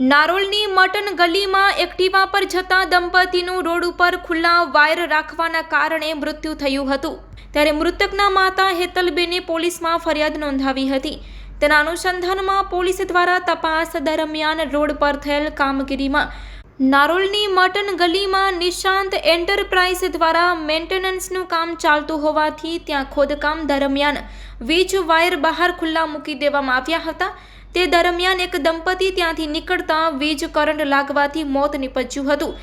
નારોલની mutton ગલીમાં Activa પર જતા દંપતીનું road ઉપર ખુલ્લા વાયર રાખવાના કારણે મૃત્યુ થયું હતું. ત્યારે મૃતકના માતા હેતલબેને પોલીસમાં ફરિયાદ નોંધાવી હતી. તેના અનુસંધાનમાં પોલીસ દ્વારા તપાસ દરમિયાન રોડ પર થયેલ કામગીરીમાં નારોલની મટન ગલીમાં નિશાંત એન્ટરપ્રાઇઝ દ્વારા મેન્ટેનન્સનું કામ ચાલતું હોવાથી ત્યાં ખોદકામ દરમિયાન વીજ વાયર બહાર ખુલ્લા મૂકી દેવામાં આવ્યા હતા. તે દરમિયાન એક દંપતી ત્યાંથી નીકળતા વીજ કરંટ લાગવાથી મોત નીપજ્યું હતું.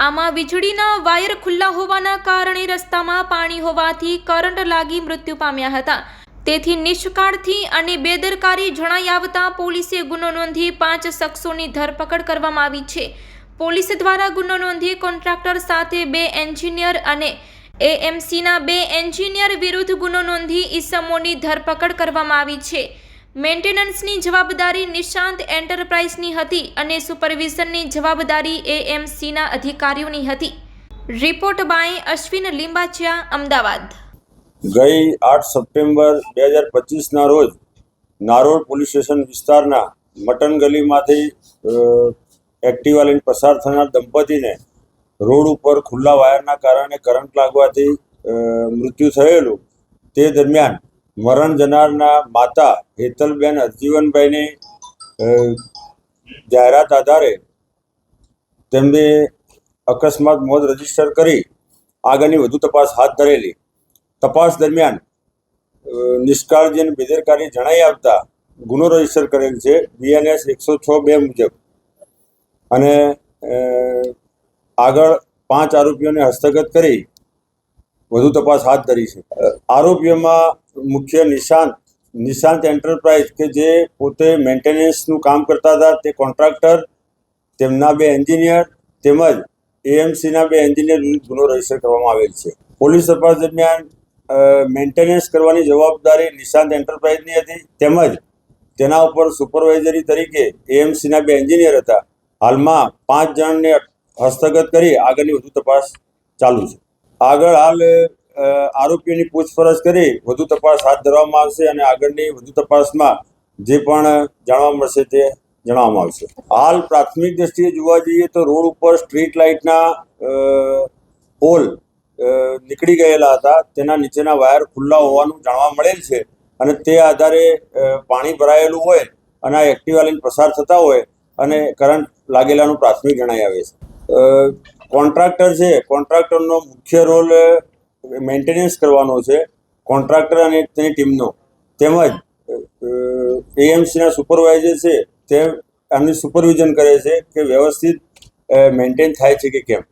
આમાં વીજળીના વાયર ખુલ્લા હોવાના કારણે રસ્તામાં પાણી હોવાથી કરંટ લાગી મૃત્યુ પામ્યા હતા. તેથી નિષ્કાળથી અને બેદરકારી જણાઈ આવતા પોલીસે ગુનો નોંધી પાંચ શખ્સોની ધરપકડ કરવામાં આવી છે. પોલીસ દ્વારા ગુનો નોંધી કોન્ટ્રાક્ટર સાથે બે એન્જિનિયર અને એએમસીના બે એન્જિનિયર વિરુદ્ધ ગુનો નોંધી ઈસમોની ધરપકડ કરવામાં આવી છે. મેન્ટેનન્સની જવાબદારી નિશાંત એન્ટરપ્રાઇઝની હતી અને સુપરવિઝનની જવાબદારી એએમસીના અધિકારીઓની હતી. Report by Ashwin Limbachiya, Ahmedabad. ગઈ આઠ સપ્ટેમ્બર બે હજાર પચીસના રોજ નારોડ પોલીસ સ્ટેશન વિસ્તારના મટન ગલીમાંથી એક્ટિવા લઈને પસાર થનાર દંપતીને રોડ ઉપર ખુલ્લા વાયરના કારણે કરંટ લાગવાથી મૃત્યુ થયેલું. તે દરમિયાન મરણ જનારના માતા હેતલબેન હરજીવનભાઈની જાહેરાત આધારે તેમને અકસ્માત મોત રજિસ્ટર કરી આગળની વધુ તપાસ હાથ ધરેલી. તપાસ દરમિયાન નિષ્કાળજી અને બેદરકારી જણાઈ આવતા ગુનો રજિસ્ટર કરેલ છે. બીએનએસ એકસો છ બે મુજબ. અને આગળ પાંચ આરોપીઓને હસ્તગત કરી વધુ તપાસ હાથ ધરી છે. આરોપીઓમાં મુખ્ય નિશાંત નિશાંત એન્ટરપ્રાઇઝ કે જે પોતે મેન્ટેનન્સનું કામ કરતા હતા તે કોન્ટ્રાક્ટર, તેમના બે એન્જિનિયર તેમજ એએમસીના બે એન્જિનિયર વિરુદ્ધ ગુનો રજિસ્ટર કરવામાં આવેલ છે. પોલીસ તપાસ દરમિયાન મેન્ટેનન્સ કરવાની જવાબદારી નિશાંત એન્ટરપ્રાઇઝની હતી તેમજ તેના ઉપર સુપરવાઇઝરી તરીકે એએમસીના બે એન્જિનિયર હતા. હાલમાં પાંચ જણને હસ્તગત કરી આગળની વધુ તપાસ ચાલુ છે. આગળ હાલ આરોપીઓની પૂછપરછ કરી વધુ તપાસ હાથ ધરવામાં આવશે અને આગળની વધુ તપાસમાં જે પણ જાણવા મળશે તે જણાવવામાં આવશે. હાલ પ્રાથમિક દ્રષ્ટિએ જોવા જઈએ તો રોડ ઉપર સ્ટ્રીટ લાઇટના પોલ નીકળી ગયેલા હતા. તેના નીચેના વાયર ખુલ્લા હોવાનું જાણવા મળેલ છે અને તે આધારે પાણી ભરાયેલું હોય અને આ એક્ટિવા લઈને પસાર થતા હોય અને કરંટ લાગેલાનું પ્રાથમિક જણાઈ આવે છે. કોન્ટ્રાક્ટર છે, કોન્ટ્રાક્ટરનો મુખ્ય રોલ મેન્ટેનન્સ કરવાનો છે, કોન્ટ્રાક્ટર અને તેની ટીમનો. તેમજ એએમસીના સુપરવાઇઝર છે, તે એમની સુપરવિઝન કરે છે કે વ્યવસ્થિત મેન્ટેન થાય છે કે કેમ.